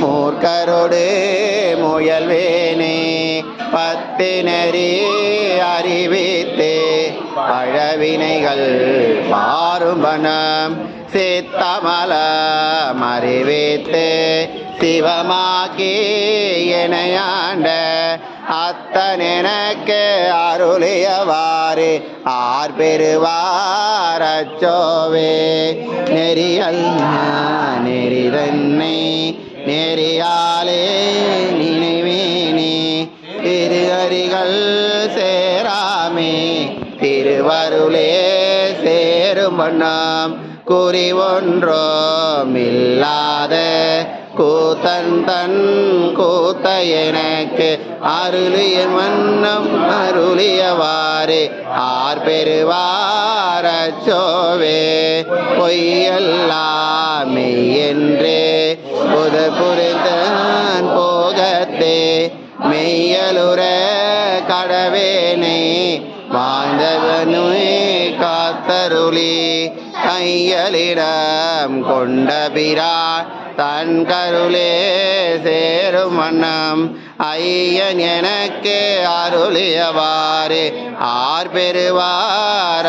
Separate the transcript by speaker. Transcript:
Speaker 1: மூர்க்கரோடு முயல்வேனே பத்தினரே அறிவித்தே. பழவினைகள் பாரும்பனம் சித்தமல மறிவித்து. சிவமாக்கே எனையாண்ட அத்தனெனக்கு அருளியவாறு R பெறுவார் அச்சோவே. நெறி திரு அரிகள் சேராமே திருவருளே சேரும் வண்ணம். குறி ஒன்றும் இல்லாத கூத்தன் தன் கூத்த எனக்கு அருளிய மன்னம் அருளியவாறு. ஆர் பெறுவாரச்சோவே அச்சோவே பொய்யெல்லாம் மெய்யென்றே மெய்யலுற கடவேனை வாழ்ந்தவனுமே காத்தருளி கையலிடம் கொண்ட பிரான் தன் கருளே சேரும் மன்னம் ஐயன் எனக்கு அருளியவாறு. ஆர் பெறுவார்